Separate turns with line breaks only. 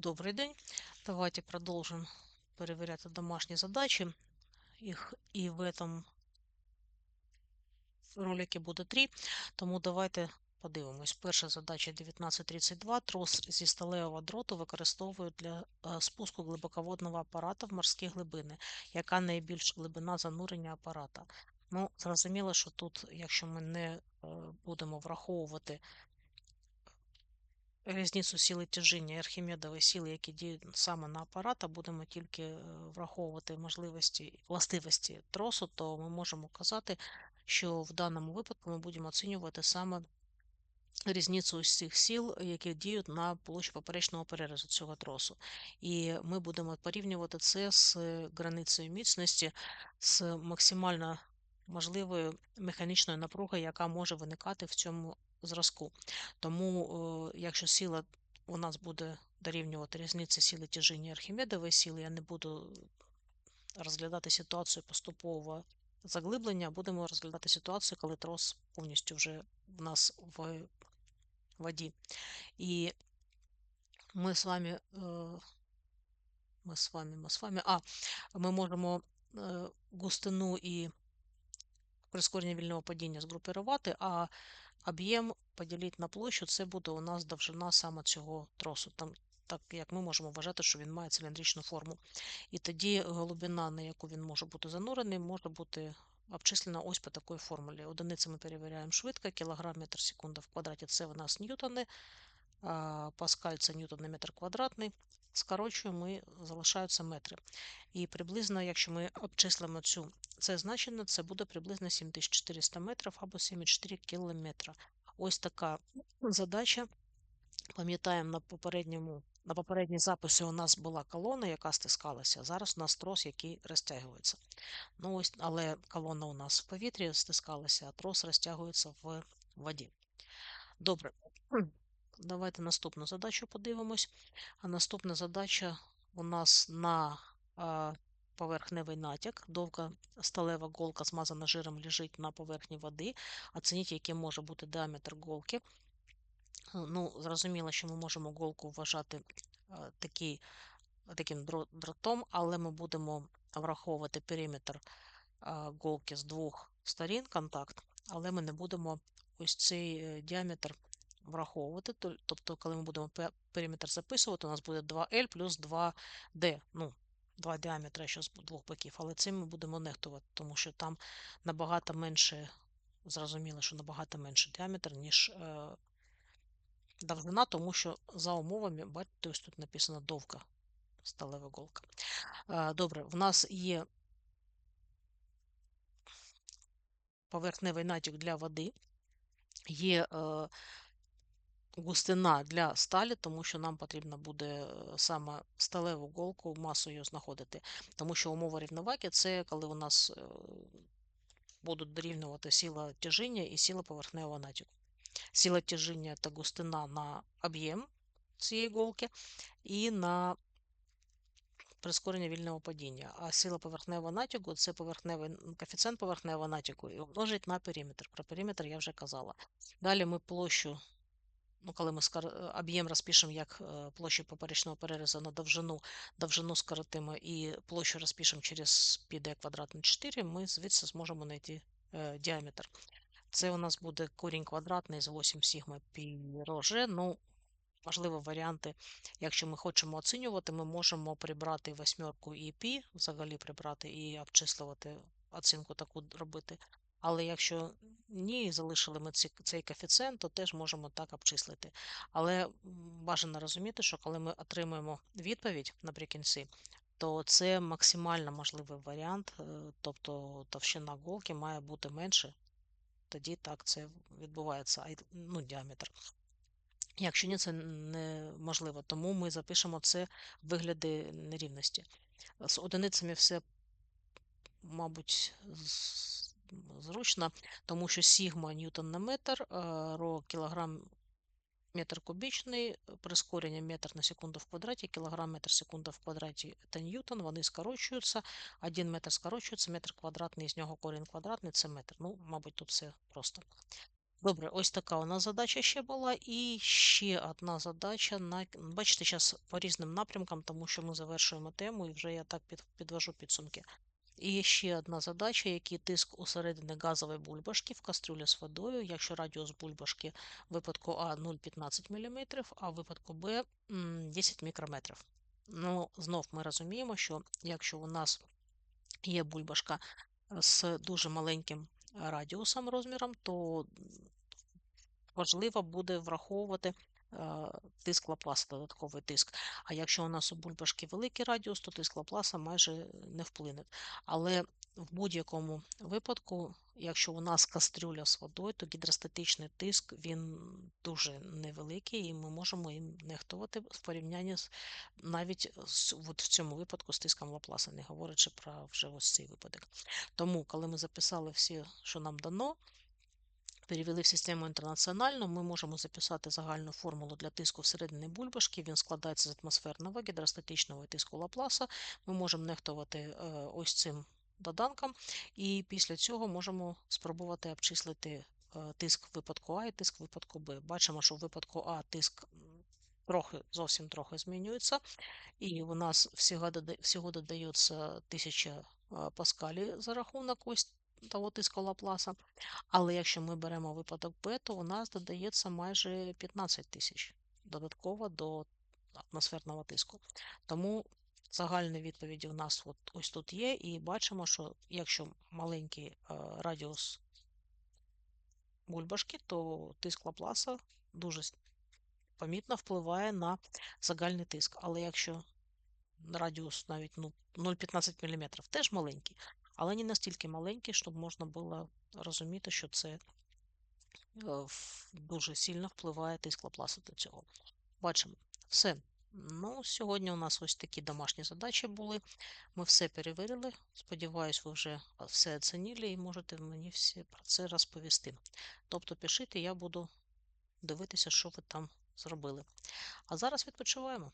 Добрый день. Давайте продолжим перевіряти домашні задачі. Їх і в этом роликі буде три, тому давайте подивимось. Перша задача 1932. Трос зі сталевого дроту використовують для е, спуску глибоководного апарата в морські глибини. Яка найбільша глибина занурення апарата? Ну, зрозуміло, що тут, якщо ми не е, будемо враховувати різницю сили тяжіння архімедової сили, які діють саме на апарат, будемо тільки е, враховувати можливості властивості тросу, то ми можемо казати, що в даному випадку ми будемо оцінювати саме різницю цих сил, які діють на площі поперечного перерізу цього тросу. І ми будемо порівнювати це з границею міцності, з максимально можливою механічною напругою, яка може виникати в цьому зразку. Тому, якщо сила у нас буде дорівнювати різниці сили тяжіння Архімедової сили, я не буду розглядати ситуацію поступового заглиблення, будемо розглядати ситуацію, коли трос повністю вже в нас в воді. І ми з вами, ми з вами, ми з вами, а, ми можемо густину і прискорення вільного падіння згрупувати, а об'єм поділити на площу, це буде у нас довжина саме цього тросу, там, так як ми можемо вважати, що він має циліндричну форму. І тоді глибина, на яку він може бути занурений, може бути обчислена ось по такій формулі. Одиниці ми перевіряємо швидко, кілограм метр секунда в квадраті це у нас ньютони, паскаль це ньютон на метр квадратний. Скорочуємо, і залишаються метри. І приблизно, якщо ми обчислимо цю це значення, це буде приблизно 7400 метрів або 7,4 кілометра. Ось така задача. Пам'ятаємо, на попередньому, на попередній записі у нас була колона, яка стискалася. Зараз у нас трос, який розтягується. Ну, ось, Але колона у нас в повітрі стискалася, а трос розтягується в воді. Добре. Давайте наступну задачу подивимось. А наступна задача у нас на а, поверхневий натяк. Довга сталева голка, змазана жиром, лежить на поверхні води. Оцініть, який може бути діаметр голки. Ну, Зрозуміло, що ми можемо голку вважати а, такий, таким дротом, але ми будемо враховувати периметр а, голки з двох сторін, контакт, але ми не будемо ось цей е, діаметр враховувати. Тобто, коли ми будемо периметр записувати, у нас буде 2L плюс 2D. ну, Два діаметри що з двох боків, але цим ми будемо нехтувати, тому що там набагато менше, зрозуміло, що набагато менше діаметр, ніж е, довжина, тому що за умовами, бачите, ось тут написано довга сталева голка. Е, добре, в нас є поверхневий натяк для води, є е, густина для сталі, тому що нам потрібно буде е, саме сталеву голку масою знаходити. Тому що умова рівноваги це коли у нас е, будуть дорівнювати сила тяжіння і сила поверхневого натяку. Сила тяжіння та густина на об'єм цієї голки і на прискорення вільного падіння. А сила поверхневого натягу це поверхневий коефіцієнт поверхневого натягу і умножить на периметр. Про периметр я вже казала. Далі ми площу ну, коли ми скор... Э, об'єм розпишемо як э, площу поперечного перерізу на довжину, довжину скоротимо і площу розпишемо через πd квадратний 4, ми звідси зможемо знайти е, діаметр. Це у нас буде корінь квадратний з 8 сігма пі роже. Ну, можливо, варіанти, якщо ми хочемо оцінювати, ми можемо прибрати восьмерку і пі, взагалі прибрати і обчислювати оцінку таку робити. Але якщо ні, залишили ми цей коефіцієнт, то теж можемо так обчислити. Але бажано розуміти, що коли ми отримуємо відповідь наприкінці, то це максимально можливий варіант, е, тобто товщина голки має бути менше, тоді так це відбувається, ну, діаметр. Якщо ні, це неможливо, тому ми запишемо це в вигляді нерівності. З одиницями все, мабуть, зручно, тому що сігма ньютон на метр, ро кілограм метр кубічний, прискорення метр на секунду в квадраті, кілограм метр секунда в квадраті це ньютон, вони скорочуються, один метр скорочується, метр квадратний, з нього корінь квадратний це метр. Ну, мабуть, тут все просто. Добре, ось така у нас задача ще була. І ще одна задача на бачите, зараз по різним напрямкам, тому що ми завершуємо тему і вже я так під, підвожу підсумки. І є ще одна задача, який тиск усередині газової бульбашки в кастрюлі з водою, якщо радіус бульбашки випадку А 0,15 мм, а в випадку Б 10 мікрометрів. Ну, знов ми розуміємо, що якщо у нас є бульбашка з дуже маленьким радіусом розміром, то важливо буде враховувати тиск Лапласа, додатковий тиск. А якщо у нас у бульбашки великий радіус, то тиск Лапласа майже не вплине. Але в будь-якому випадку, якщо у нас кастрюля з водою, то гідростатичний тиск він дуже невеликий, і ми можемо їм нехтувати в порівнянні з навіть з, от в цьому випадку з тиском Лапласа, не говорячи про вже ось цей випадок. Тому, коли ми записали всі, що нам дано, перевели в систему інтернаціональну, ми можемо записати загальну формулу для тиску всередині бульбашки. Він складається з атмосферного гідростатичного тиску Лапласа. Ми можемо нехтувати е, ось цим доданком, і після цього можемо спробувати обчислити е, тиск випадку А і тиск випадку Б. Бачимо, що в випадку А тиск трохи, зовсім трохи змінюється, і у нас всього, додається 1000 е, паскалів за рахунок ось того тиску Лапласа. Але якщо ми беремо випадок Б, то у нас додається майже 15 тисяч додатково до атмосферного тиску. Тому загальні відповіді у нас от, ось тут є, і бачимо, що якщо маленький е, радіус бульбашки, то тиск Лапласа дуже помітно впливає на загальний тиск. Але якщо радіус навіть ну, 0,15 мм, теж маленький, але не настільки маленький, щоб можна було розуміти, що це е, дуже сильно впливає тиск Лапласа до цього. Бачимо. Все. Ну, Сьогодні у нас ось такі домашні задачі були. Ми все перевірили. Сподіваюсь, ви вже все оцінили і можете мені всі про це розповісти. Тобто, пишіть, я буду дивитися, що ви там зробили. А зараз відпочиваємо.